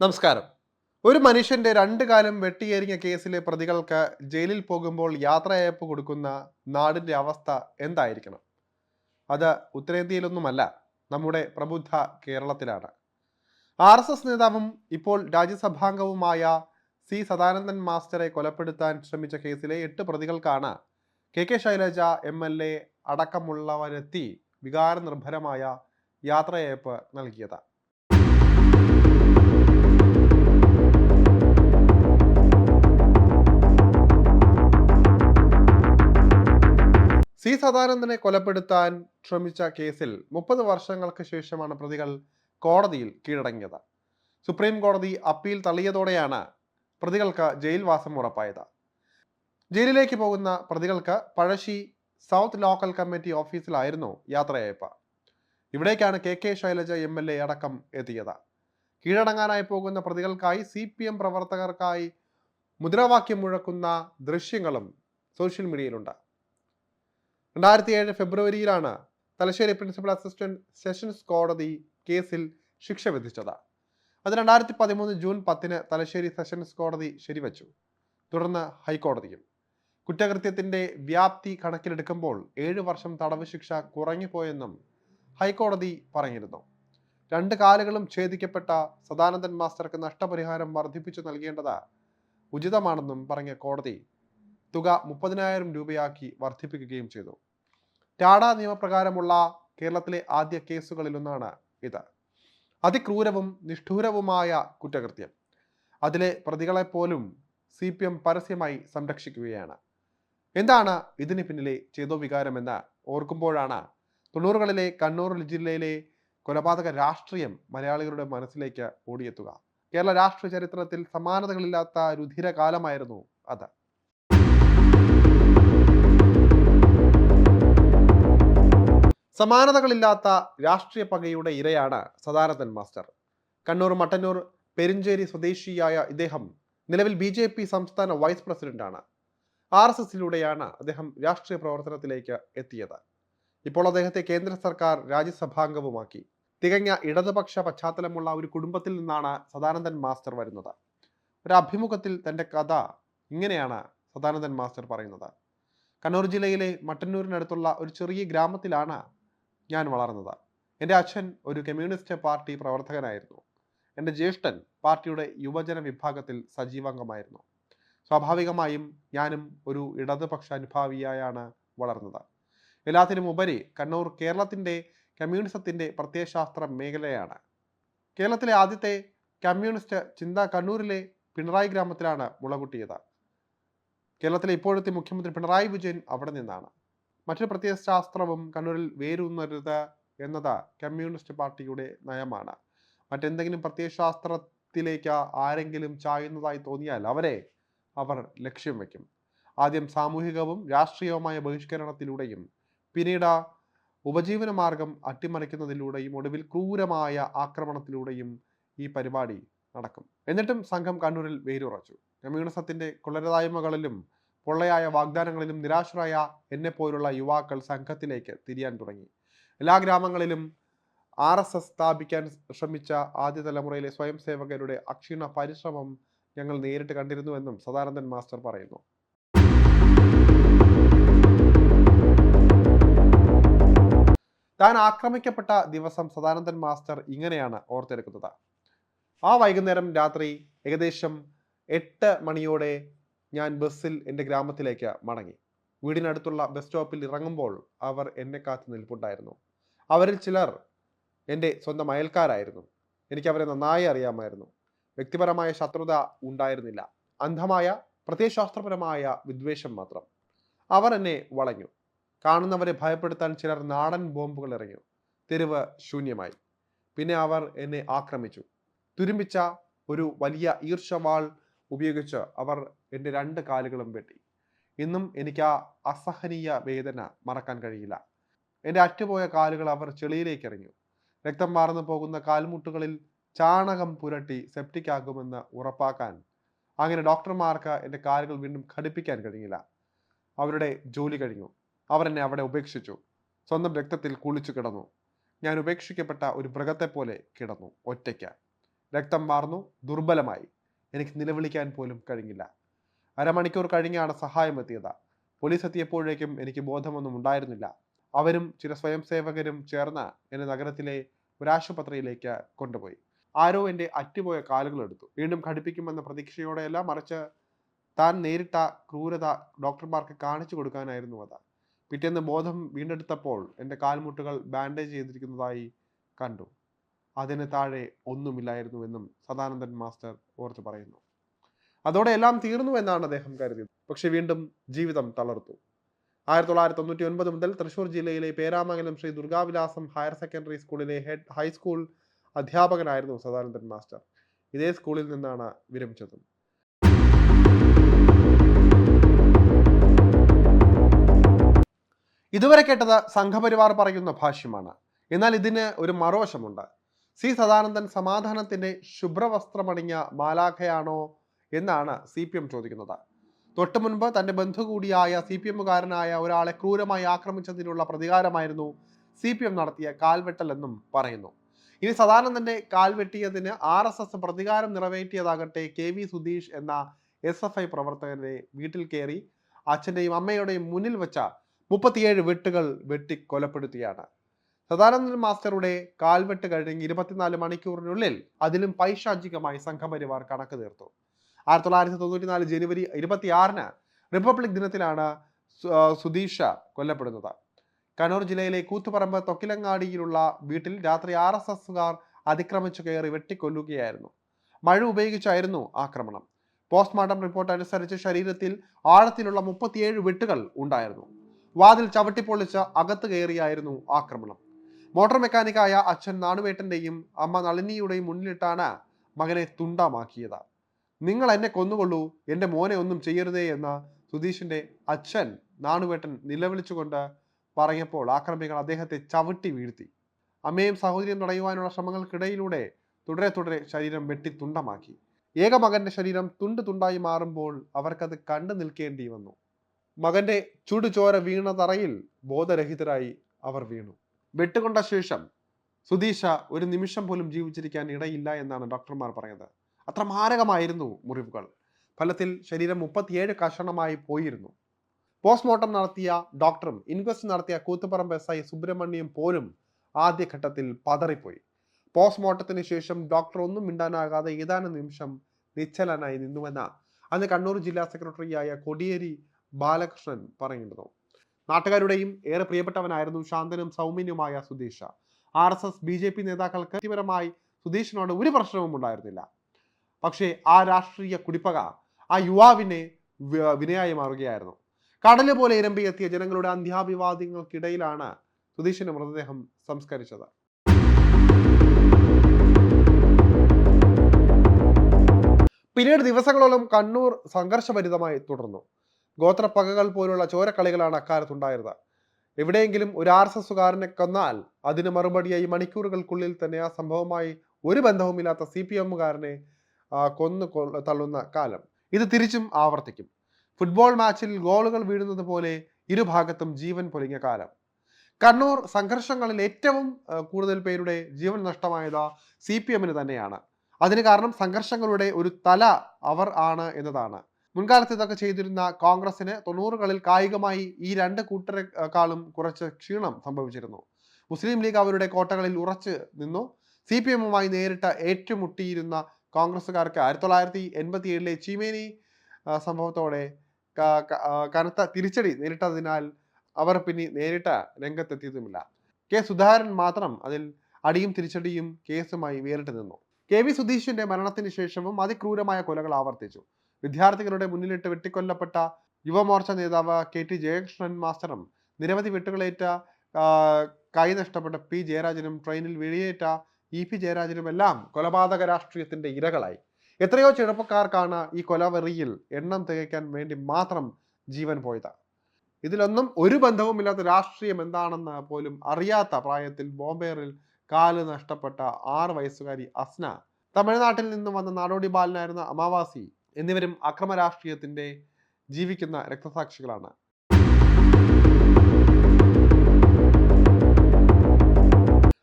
നമസ്കാരം. ഒരു മനുഷ്യന്റെ രണ്ട് കാലം വെട്ടിയേറിഞ്ഞ കേസിലെ പ്രതികൾക്ക് ജയിലിൽ പോകുമ്പോൾ യാത്രയയപ്പ് കൊടുക്കുന്ന നാടിന്റെ അവസ്ഥ എന്തായിരിക്കണം? അത് ഉത്തരേന്ത്യയിലൊന്നുമല്ല നമ്മുടെ പ്രബുദ്ധ കേരളത്തിലാണ്. ആർ എസ് എസ് നേതാവും ഇപ്പോൾ രാജ്യസഭാംഗവുമായ സി സദാനന്ദൻ മാസ്റ്ററെ കൊലപ്പെടുത്താൻ ശ്രമിച്ച കേസിലെ എട്ട് പ്രതികൾക്കാണ് K K Shailaja M L A അടക്കമുള്ളവരെത്തി വികാരനിർഭരമായ യാത്രയയപ്പ് നൽകിയത്. സി സദാനന്ദനെ കൊലപ്പെടുത്താൻ ശ്രമിച്ച കേസിൽ മുപ്പത് വർഷങ്ങൾക്ക് ശേഷമാണ് പ്രതികൾ കോടതിയിൽ കീഴടങ്ങിയത്. സുപ്രീം കോടതി അപ്പീൽ തള്ളിയതോടെയാണ് പ്രതികൾക്ക് ജയിൽവാസം ഉറപ്പായത്. ജയിലിലേക്ക് പോകുന്ന പ്രതികൾക്ക് പഴശ്ശി സൗത്ത് ലോക്കൽ കമ്മിറ്റി ഓഫീസിലായിരുന്നു യാത്രയയപ്പ്. ഇവിടേക്കാണ് K K Shailaja M L A അടക്കം എത്തിയത്. കീഴടങ്ങാനായി പോകുന്ന പ്രതികൾക്കായി സി പി എം പ്രവർത്തകർക്കായി മുദ്രാവാക്യം മുഴക്കുന്ന ദൃശ്യങ്ങളും സോഷ്യൽ മീഡിയയിലുണ്ട്. രണ്ടായിരത്തി ഏഴ് ഫെബ്രുവരിയിലാണ് തലശ്ശേരി പ്രിൻസിപ്പൽ അസിസ്റ്റന്റ് സെഷൻസ് കോടതി കേസിൽ ശിക്ഷ വിധിച്ചത്. അത് രണ്ടായിരത്തി പതിമൂന്ന് ജൂൺ പത്തിന് തലശ്ശേരി സെഷൻസ് കോടതി ശരിവച്ചു. തുടർന്ന് ഹൈക്കോടതിയും. കുറ്റകൃത്യത്തിന്റെ വ്യാപ്തി കണക്കിലെടുക്കുമ്പോൾ ഏഴു വർഷം തടവ് ശിക്ഷ കുറഞ്ഞുപോയെന്നും ഹൈക്കോടതി പറഞ്ഞിരുന്നു. രണ്ട് കാലുകളും ഛേദിക്കപ്പെട്ട സദാനന്ദൻ മാസ്റ്റർക്ക് നഷ്ടപരിഹാരം വർദ്ധിപ്പിച്ചു നൽകേണ്ടത് ഉചിതമാണെന്നും പറഞ്ഞ കോടതി തുക മുപ്പതിനായിരം രൂപയാക്കി വർദ്ധിപ്പിക്കുകയും ചെയ്തു. ടാഡ നിയമപ്രകാരമുള്ള കേരളത്തിലെ ആദ്യ കേസുകളിലൊന്നാണ് ഇത്. അതിക്രൂരവും നിഷ്ഠൂരവുമായ കുറ്റകൃത്യം. അതിലെ പ്രതികളെപ്പോലും സി പി എം പരസ്യമായി സംരക്ഷിക്കുകയാണ്. എന്താണ് ഇതിന് പിന്നിലെ ചേതോ വികാരമെന്ന് ഓർക്കുമ്പോഴാണ് തൊണ്ണൂറുകളിലെ കണ്ണൂർ ജില്ലയിലെ കൊലപാതക രാഷ്ട്രീയം മലയാളികളുടെ മനസ്സിലേക്ക് ഓടിയെത്തുക. കേരള രാഷ്ട്രീയ ചരിത്രത്തിൽ സമാനതകളില്ലാത്ത രുധിര കാലമായിരുന്നു അത്. സമാനതകളില്ലാത്ത രാഷ്ട്രീയ പകയുടെ ഇരയാണ് സദാനന്ദൻ മാസ്റ്റർ. കണ്ണൂർ മട്ടന്നൂർ പെരിഞ്ചേരി സ്വദേശിയായ ഇദ്ദേഹം നിലവിൽ ബി ജെ പി സംസ്ഥാന വൈസ് പ്രസിഡന്റാണ് ആർ എസ് എസിലൂടെയാണ് അദ്ദേഹം രാഷ്ട്രീയ പ്രവർത്തനത്തിലേക്ക് എത്തിയത്. ഇപ്പോൾ അദ്ദേഹത്തെ കേന്ദ്ര സർക്കാർ രാജ്യസഭാംഗവുമാക്കി. തികഞ്ഞ ഇടതുപക്ഷ പശ്ചാത്തലമുള്ള ഒരു കുടുംബത്തിൽ നിന്നാണ് സദാനന്ദൻ മാസ്റ്റർ വരുന്നത്. ഒരു അഭിമുഖത്തിൽ തന്റെ കഥ ഇങ്ങനെയാണ് സദാനന്ദൻ മാസ്റ്റർ പറയുന്നത്. കണ്ണൂർ ജില്ലയിലെ മട്ടന്നൂരിനടുത്തുള്ള ഒരു ചെറിയ ഗ്രാമത്തിലാണ് ഞാൻ വളർന്നത്. എന്റെ അച്ഛൻ ഒരു കമ്മ്യൂണിസ്റ്റ് പാർട്ടി പ്രവർത്തകനായിരുന്നു. എന്റെ ജ്യേഷ്ഠൻ പാർട്ടിയുടെ യുവജന വിഭാഗത്തിൽ സജീവാംഗമായിരുന്നു. സ്വാഭാവികമായും ഞാനും ഒരു ഇടതുപക്ഷ അനുഭാവിയായാണ് വളർന്നത്. എല്ലാത്തിനും ഉപരി കണ്ണൂർ കേരളത്തിന്റെ കമ്മ്യൂണിസത്തിന്റെ പ്രത്യയശാസ്ത്ര മേഖലയാണ്. കേരളത്തിലെ ആദ്യത്തെ കമ്മ്യൂണിസ്റ്റ് ചിന്ത കണ്ണൂരിലെ പിണറായി ഗ്രാമത്തിലാണ് മുളകുട്ടിയത് കേരളത്തിലെ ഇപ്പോഴത്തെ മുഖ്യമന്ത്രി പിണറായി വിജയൻ അവിടെ നിന്നാണ്. മറ്റൊരു പ്രത്യയശാസ്ത്രവും കണ്ണൂരിൽ വേരൂന്നരുത് എന്നത് കമ്മ്യൂണിസ്റ്റ് പാർട്ടിയുടെ നയമാണ്. മറ്റെന്തെങ്കിലും പ്രത്യയശാസ്ത്രത്തിലേക്ക് ആരെങ്കിലും ചായുന്നതായി തോന്നിയാൽ അവരെ അവർ ലക്ഷ്യം വയ്ക്കും. ആദ്യം സാമൂഹികവും രാഷ്ട്രീയവുമായ ബഹിഷ്കരണത്തിലൂടെയും പിന്നീട് ഉപജീവന മാർഗം അട്ടിമറിക്കുന്നതിലൂടെയും ഒടുവിൽ ക്രൂരമായ ആക്രമണത്തിലൂടെയും ഈ പരിപാടി നടക്കും. എന്നിട്ടും സംഘം കണ്ണൂരിൽ വേരുറച്ചു. കമ്മ്യൂണിസത്തിന്റെ കൊള്ളരുതായ്മകളിലും പൊള്ളയായ വാഗ്ദാനങ്ങളിലും നിരാശരായ എന്നെ പോലുള്ള യുവാക്കൾ സംഘത്തിലേക്ക് തിരിയാൻ തുടങ്ങി. എല്ലാ ഗ്രാമങ്ങളിലും ആർ എസ് എസ് സ്ഥാപിക്കാൻ ശ്രമിച്ച ആദ്യ തലമുറയിലെ സ്വയം സേവകരുടെ അക്ഷീണ പരിശ്രമം ഞങ്ങൾ നേരിട്ട് കണ്ടിരുന്നുവെന്നും സദാനന്ദൻ മാസ്റ്റർ പറയുന്നു. താൻ ആക്രമിക്കപ്പെട്ട ദിവസം സദാനന്ദൻ മാസ്റ്റർ ഇങ്ങനെയാണ് ഓർത്തെടുക്കുന്നത്. ആ വൈകുന്നേരം രാത്രി ഏകദേശം എട്ട് മണിയോടെ ഞാൻ ബസ്സിൽ എന്റെ ഗ്രാമത്തിലേക്ക് മടങ്ങി. വീടിനടുത്തുള്ള ബസ് സ്റ്റോപ്പിൽ ഇറങ്ങുമ്പോൾ അവർ എന്നെ കാത്തു നിൽപ്പുണ്ടായിരുന്നു. അവരിൽ ചിലർ എന്റെ സ്വന്തം അയൽക്കാരായിരുന്നു. എനിക്ക് അവരെ നന്നായി അറിയാമായിരുന്നു. വ്യക്തിപരമായ ശത്രുത ഉണ്ടായിരുന്നില്ല. അന്ധമായ പ്രത്യയശാസ്ത്രപരമായ വിദ്വേഷം മാത്രം. അവർ എന്നെ വളഞ്ഞു. കാണുന്നവരെ ഭയപ്പെടുത്താൻ ചിലർ നാടൻ ബോംബുകൾ എറിഞ്ഞു. തെരുവ് ശൂന്യമായി. പിന്നെ അവർ എന്നെ ആക്രമിച്ചു. തുരുമ്പിച്ച ഒരു വലിയ ഈർഷവാൾ ഉപയോഗിച്ച് അവർ എന്റെ രണ്ട് കാലുകളും വെട്ടി. ഇന്നും എനിക്ക് ആ അസഹനീയ വേദന മറക്കാൻ കഴിയില്ല. എന്റെ അറ്റുപോയ കാലുകൾ അവർ ചെളിയിലേക്ക് എറിഞ്ഞു രക്തം മാർന്നു പോകുന്ന കാൽമുട്ടുകളിൽ ചാണകം പുരട്ടി സെപ്റ്റിക് ആകുമെന്ന് ഉറപ്പാക്കാൻ അങ്ങനെ ഡോക്ടർമാർക്ക് എന്റെ കാലുകൾ വീണ്ടും ഘടിപ്പിക്കാൻ കഴിഞ്ഞില്ല. അവരുടെ ജോലി കഴിഞ്ഞു. അവർ എന്നെ അവിടെ ഉപേക്ഷിച്ചു. സ്വന്തം രക്തത്തിൽ കുളിച്ചു കിടന്നു. ഞാൻ ഉപേക്ഷിക്കപ്പെട്ട ഒരു മൃഗത്തെ പോലെ കിടന്നു ഒറ്റയ്ക്ക്. രക്തം വാർന്നു ദുർബലമായി. എനിക്ക് നിലവിളിക്കാൻ പോലും കഴിഞ്ഞില്ല. അരമണിക്കൂർ കഴിഞ്ഞാണ് സഹായം എത്തിയത് പോലീസ് എത്തിയപ്പോഴേക്കും എനിക്ക് ബോധമൊന്നും ഉണ്ടായിരുന്നില്ല. അവരും ചില സ്വയം സേവകരും ചേർന്ന് എന്നെ നഗരത്തിലെ ഒരു ആശുപത്രിയിലേക്ക് കൊണ്ടുപോയി. ആരോ എന്റെ അറ്റുപോയ കാലുകൾ എടുത്തു. വീണ്ടും ഘടിപ്പിക്കുമെന്ന പ്രതീക്ഷയോടെയല്ല മറിച്ച് താൻ നേരിട്ട ക്രൂരത ഡോക്ടർമാർക്ക് കാണിച്ചു കൊടുക്കാനായിരുന്നു അത്. പിറ്റേന്ന് ബോധം വീണ്ടെടുത്തപ്പോൾ എന്റെ കാൽമുട്ടുകൾ ബാൻഡേജ് ചെയ്തിരിക്കുന്നതായി കണ്ടു. അതിന് താഴെ ഒന്നുമില്ലായിരുന്നുവെന്നും സദാനന്ദൻ മാസ്റ്റർ ഓർത്തു പറയുന്നു. അതോടെ എല്ലാം തീർന്നു എന്നാണ് അദ്ദേഹം കരുതിയത്. പക്ഷെ വീണ്ടും ജീവിതം തളർത്തു. ആയിരത്തി തൊള്ളായിരത്തി തൊണ്ണൂറ്റി ഒൻപത് മുതൽ തൃശൂർ ജില്ലയിലെ പേരാമംഗലം ശ്രീ ദുർഗാവിലാസം ഹയർ സെക്കൻഡറി സ്കൂളിലെ ഹെഡ് ഹൈസ്കൂൾ അധ്യാപകനായിരുന്നു സദാനന്ദൻ മാസ്റ്റർ. ഇതേ സ്കൂളിൽ നിന്നാണ് വിരമിച്ചതും. ഇതുവരെ കേട്ടത് സംഘപരിവാർ പറയുന്ന ഭാഷ്യമാണ്. എന്നാൽ ഇതിന് ഒരു മറുവശമുണ്ട്. സി സദാനന്ദൻ സമാധാനത്തിന്റെ ശുഭ്രവസ്ത്രമണിഞ്ഞ മാലാഖയാണോ എന്നാണ് സി പി എം ചോദിക്കുന്നത്. തൊട്ടു മുൻപ് തന്റെ ബന്ധു കൂടിയായ സി പി എമ്മുകാരനായ ഒരാളെ ക്രൂരമായി ആക്രമിച്ചതിനുള്ള പ്രതികാരമായിരുന്നു സി പി എം നടത്തിയ കാൽവെട്ടൽ എന്നും പറയുന്നു. ഇനി സദാനന്ദന്റെ കാൽവെട്ടിയതിന് ആർ എസ് എസ് പ്രതികാരം നിറവേറ്റിയതാകട്ടെ കെ വി സുധീഷ് എന്ന എസ് എഫ് ഐ പ്രവർത്തകനെ വീട്ടിൽ കയറി അച്ഛന്റെയും അമ്മയുടെയും മുന്നിൽ വെച്ച മുപ്പത്തിയേഴ് വെട്ടുകൾ വെട്ടി കൊലപ്പെടുത്തിയാണ് സദാനന്ദൻ മാസ്റ്ററുടെ കാൽവെട്ട് കഴിഞ്ഞ് ഇരുപത്തിനാല് മണിക്കൂറിനുള്ളിൽ അതിലും പൈശാചികമായി സംഘപരിവാർ കണക്ക് തീർത്തു. ആയിരത്തി തൊള്ളായിരത്തി തൊണ്ണൂറ്റി നാല് ജനുവരി ഇരുപത്തിയാറിന് റിപ്പബ്ലിക് ദിനത്തിലാണ് സുധീഷ കൊല്ലപ്പെടുന്നത്. കണ്ണൂർ ജില്ലയിലെ കൂത്തുപറമ്പ് തൊക്കിലങ്ങാടിയിലുള്ള വീട്ടിൽ രാത്രി ആർ എസ് എസുകാർ അതിക്രമിച്ചു കയറി വെട്ടിക്കൊല്ലുകയായിരുന്നു. മഴ ഉപയോഗിച്ചായിരുന്നു ആക്രമണം. പോസ്റ്റ്മോർട്ടം റിപ്പോർട്ട് അനുസരിച്ച് ശരീരത്തിൽ ആഴത്തിലുള്ള മുപ്പത്തിയേഴ് വെട്ടുകൾ ഉണ്ടായിരുന്നു. വാതിൽ ചവിട്ടിപ്പൊളിച്ച് അകത്ത് കയറിയായിരുന്നു ആക്രമണം. മോട്ടോർ മെക്കാനിക്കായ അച്ഛൻ നാണുവേട്ടന്റെയും അമ്മ നളിനിയുടെയും മുന്നിലിട്ടാണ് മകനെ തുണ്ടമാക്കിയത്. നിങ്ങൾ എന്നെ കൊന്നുകൊള്ളൂ. എന്റെ മോനെ ഒന്നും ചെയ്യരുതേ എന്ന സുധീഷിന്റെ അച്ഛൻ നാണുവേട്ടൻ നിലവിളിച്ചുകൊണ്ട് പറഞ്ഞപ്പോൾ ആക്രമികൾ അദ്ദേഹത്തെ ചവിട്ടി വീഴ്ത്തി. അമ്മയും സഹോദരിയും തടയുവാനുള്ള ശ്രമങ്ങൾക്കിടയിലൂടെ തുടരെ തുടരെ ശരീരം വെട്ടി തുണ്ടമാക്കി. ഏക മകന്റെ ശരീരം തുണ്ട് തുണ്ടായി മാറുമ്പോൾ അവർക്കത് കണ്ടു നിൽക്കേണ്ടി വന്നു. മകന്റെ ചുടുചോര വീണ തറയിൽ ബോധരഹിതരായി അവർ വീണു. വെട്ടുകൊണ്ട ശേഷം സുധീഷ ഒരു നിമിഷം പോലും ജീവിച്ചിരിക്കാൻ ഇടയില്ല എന്നാണ് ഡോക്ടർമാർ പറയുന്നത്. അത്ര മാരകമായിരുന്നു മുറിവുകൾ. ഫലത്തിൽ ശരീരം മുപ്പത്തിയേഴ് കഷണമായി പോയിരുന്നു. പോസ്റ്റ്മോർട്ടം നടത്തിയ ഡോക്ടറും ഇൻക്വസ്റ്റ് നടത്തിയ കൂത്തുപറമ്പ് എസ് ഐ സുബ്രഹ്മണ്യം പോലും ആദ്യഘട്ടത്തിൽ പതറിപ്പോയി. പോസ്റ്റ്മോർട്ടത്തിന് ശേഷം ഡോക്ടർ ഒന്നും മിണ്ടാനാകാതെ ഏതാനും നിമിഷം നിശ്ചലനായി നിന്നുവെന്ന അന്ന് കണ്ണൂർ ജില്ലാ സെക്രട്ടറിയായ കൊടിയേരി ബാലകൃഷ്ണൻ പറയുന്നു നാട്ടുകാരുടെയും ഏറെ പ്രിയപ്പെട്ടവനായിരുന്നു ശാന്തനും സൗമ്യനുമായ Sudheesh. R S S B J P നേതാക്കൾക്ക് വ്യക്തിപരമായി സുധീഷിനോട് ഒരു പ്രശ്നവും ഉണ്ടായിരുന്നില്ല. പക്ഷേ ആ രാഷ്ട്രീയ കുടിപ്പക ആ യുവാവിനെ വിനയായി മാറുകയായിരുന്നു. കടൽ പോലെ ഇരമ്പി എത്തിയ ജനങ്ങളുടെ അന്ത്യാഭിവാദ്യങ്ങൾക്കിടയിലാണ് സുധീഷിന്റെ മൃതദേഹം സംസ്കരിച്ചത്. പിന്നീട് ദിവസങ്ങളോളം കണ്ണൂർ സംഘർഷഭരിതമായി തുടർന്നു. ഗോത്രപ്പകകൾ പോലുള്ള ചോരക്കളികളാണ് അക്കാലത്തുണ്ടായിരുന്നത് എവിടെയെങ്കിലും ഒരു ആർ എസ് എസുകാരനെ കൊന്നാൽ അതിന് മറുപടിയായി മണിക്കൂറുകൾക്കുള്ളിൽ തന്നെ ആ സംഭവമായി ഒരു ബന്ധവുമില്ലാത്ത സി പി എമ്മുകാരനെ കൊന്നു തള്ളുന്ന കാലം. ഇത് തിരിച്ചും ആവർത്തിക്കും. ഫുട്ബോൾ മാച്ചിൽ ഗോളുകൾ വീഴുന്നത് പോലെ ഇരുഭാഗത്തും ജീവൻ പൊലിഞ്ഞ കാലം. കണ്ണൂർ സംഘർഷങ്ങളിൽ ഏറ്റവും കൂടുതൽ പേരുടെ ജീവൻ നഷ്ടമായത് സി പി എമ്മിന് തന്നെയാണ്. അതിന് കാരണം സംഘർഷങ്ങളുടെ ഒരു തല അവർ ആണ് എന്നതാണ്. മുൻകാലത്ത് ഇതൊക്കെ ചെയ്തിരുന്ന കോൺഗ്രസിന് തൊണ്ണൂറുകളിൽ കായികമായി ഈ രണ്ട് കൂട്ടരെക്കാളും കുറച്ച് ക്ഷീണം സംഭവിച്ചിരുന്നു. മുസ്ലിം ലീഗ് അവരുടെ കോട്ടകളിൽ ഉറച്ചു നിന്നു. സി പി എമ്മുമായി നേരിട്ട് ഏറ്റുമുട്ടിയിരുന്ന കോൺഗ്രസ്സുകാർക്ക് ആയിരത്തി തൊള്ളായിരത്തി എൺപത്തി ഏഴിലെ ചീമേനി സംഭവത്തോടെ കനത്ത തിരിച്ചടി നേരിട്ടതിനാൽ അവർ പിന്നെ നേരിട്ട രംഗത്തെത്തിയതുമില്ല. കെ. സുധാകരൻ മാത്രം അതിൽ അടിയും തിരിച്ചടിയും കേസുമായി വേറിട്ട് നിന്നു. കെ. വി. സുധീഷിന്റെ മരണത്തിന് ശേഷവും അതിക്രൂരമായ കൊലകൾ ആവർത്തിച്ചു. വിദ്യാർത്ഥികളുടെ മുന്നിലിട്ട് വെട്ടിക്കൊല്ലപ്പെട്ട യുവമോർച്ച നേതാവ് കെ. ടി. ജയകൃഷ്ണൻ മാസ്റ്ററും നിരവധി വെട്ടുകളേറ്റ കൈ നഷ്ടപ്പെട്ട പി. ജയരാജനും ട്രെയിനിൽ വെടിയേറ്റ ഇ പി ജയരാജനുമെല്ലാം കൊലപാതക രാഷ്ട്രീയത്തിന്റെ ഇരകളായി. എത്രയോ ചെറുപ്പക്കാർക്കാണ് ഈ കൊലവെറിയിൽ എണ്ണം തികയ്ക്കാൻ വേണ്ടി മാത്രം ജീവൻ പോയത്. ഇതിലൊന്നും ഒരു ബന്ധവുമില്ലാത്ത രാഷ്ട്രീയം എന്താണെന്ന് പോലും അറിയാത്ത പ്രായത്തിൽ ബോംബെയറിൽ കാൽ നഷ്ടപ്പെട്ട ആറ് വയസ്സുകാരി അസ്ന തമിഴ്നാട്ടിൽ നിന്ന് വന്ന നാടോടി ബാലനായിരുന്ന അമാവാസി എന്നിവരും അക്രമ രാഷ്ട്രീയത്തിന്റെ ജീവിക്കുന്ന രക്തസാക്ഷികളാണ്.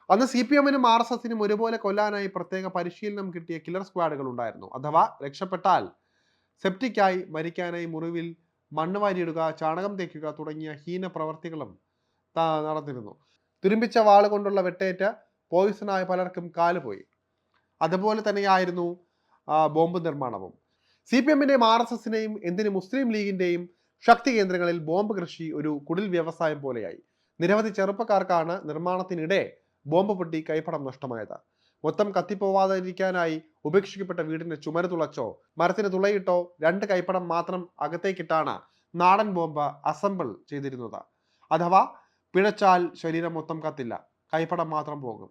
അന്ന് സി പി എമ്മിനും ആർ എസ് എസിനും ഒരുപോലെ കൊല്ലാനായി പ്രത്യേക പരിശീലനം കിട്ടിയ കില്ലർ സ്ക്വാഡുകൾ ഉണ്ടായിരുന്നു. അഥവാ രക്ഷപ്പെട്ടാൽ സെപ്റ്റിക്കായി മരിക്കാനായി മുറിവിൽ മണ്ണ് വാരിയിടുക ചാണകം തേക്കുക തുടങ്ങിയ ഹീന പ്രവർത്തികളും നടന്നിരുന്നു. തുരുമ്പിച്ച വാൾ കൊണ്ടുള്ള വെട്ടേറ്റ പോയിസണായ പലർക്കും കാലുപോയി. അതുപോലെ തന്നെയായിരുന്നു ബോംബ് നിർമ്മാണവും. സി പി എമ്മിന്റെയും ആർ എസ് എസിനെയും എന്തിന് മുസ്ലിം ലീഗിന്റെയും ശക്തി കേന്ദ്രങ്ങളിൽ ബോംബ് കൃഷി ഒരു കുടിൽ വ്യവസായം പോലെയായി. നിരവധി ചെറുപ്പക്കാർക്കാണ് നിർമ്മാണത്തിനിടെ ബോംബ് പൊട്ടി കൈപ്പടം നഷ്ടമായത്. മൊത്തം കത്തിപ്പോവാതിരിക്കാനായി ഉപേക്ഷിക്കപ്പെട്ട വീടിന്റെ ചുമര തുളച്ചോ മരത്തിന് തുളയിട്ടോ രണ്ട് കൈപ്പടം മാത്രം അകത്തേക്കിട്ടാണ് നാടൻ ബോംബ് അസംബിൾ ചെയ്തിരുന്നത്. അഥവാ പിഴച്ചാൽ ശരീരം മൊത്തം കത്തില്ല കൈപ്പടം മാത്രം പോകും.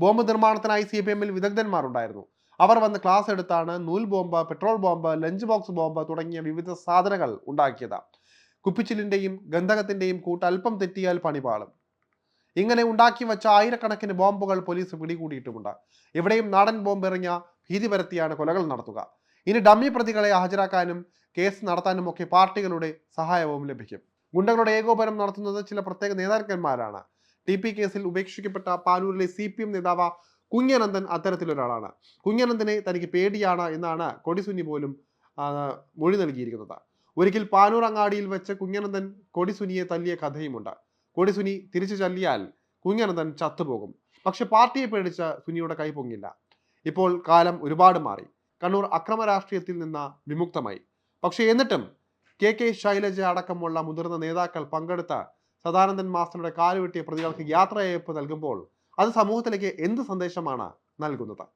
ബോംബ് നിർമ്മാണത്തിനായി സി പി എമ്മിൽ വിദഗ്ധന്മാരുണ്ടായിരുന്നു. അവർ വന്ന് ക്ലാസ് എടുത്താണ് നൂൽ bomb petrol bomb lunch box bomb തുടങ്ങിയ വിവിധ സാധനങ്ങൾ ഉണ്ടാക്കിയത്. കുപ്പിച്ചിലിന്റെയും ഗന്ധകത്തിന്റെയും കൂട്ട് അല്പം തെറ്റിയാൽ പണിപാളും ഇങ്ങനെ ഉണ്ടാക്കി വെച്ച ആയിരക്കണക്കിന് ബോംബുകൾ പോലീസ് പിടികൂടിയിട്ടുമുണ്ട്. ഇവിടെയും നാടൻ ബോംബ് എറിഞ്ഞ ഭീതി പരത്തിയാണ് കൊലകൾ നടത്തുക. ഇനി ഡമ്മി പ്രതികളെ ഹാജരാക്കാനും കേസ് നടത്താനും ഒക്കെ പാർട്ടികളുടെ സഹായവും ലഭിക്കും. ഗുണ്ടകളുടെ ഏകോപനം നടത്തുന്നത് ചില പ്രത്യേക നേതാക്കന്മാരാണ്. ടി പി കേസിൽ ഉപേക്ഷിക്കപ്പെട്ട പാലൂരിലെ സി പി എം നേതാവ് കുഞ്ഞനന്ദൻ അത്തരത്തിലൊരാളാണ്. കുഞ്ഞനന്ദനെ തനിക്ക് പേടിയാണ് എന്നാണ് കൊടിസുന്നി പോലും മൊഴി നൽകിയിരിക്കുന്നത്. ഒരിക്കൽ പാനൂർ അങ്ങാടിയിൽ വെച്ച് കുഞ്ഞനന്ദൻ കൊടിസുനിയെ തല്ലിയ കഥയുമുണ്ട്. കൊടിസുനി തിരിച്ചു ചൊല്ലിയാൽ കുഞ്ഞനന്ദൻ ചത്തുപോകും. പക്ഷെ പാർട്ടിയെ പേടിച്ച സുനിയുടെ കൈ പൊങ്ങില്ല. ഇപ്പോൾ കാലം ഒരുപാട് മാറി. കണ്ണൂർ അക്രമ രാഷ്ട്രീയത്തിൽ നിന്ന് വിമുക്തമായി. പക്ഷെ എന്നിട്ടും കെ കെ ശൈലജ അടക്കമുള്ള മുതിർന്ന നേതാക്കൾ പങ്കെടുത്ത സദാനന്ദൻ മാസ്റ്ററുടെ കാലുവെട്ടിയ പ്രതികൾക്ക് യാത്രയയപ്പ് നൽകുമ്പോൾ അത് സമൂഹത്തിലേക്ക് എന്ത് സന്ദേശമാണ് നൽകുന്നത്?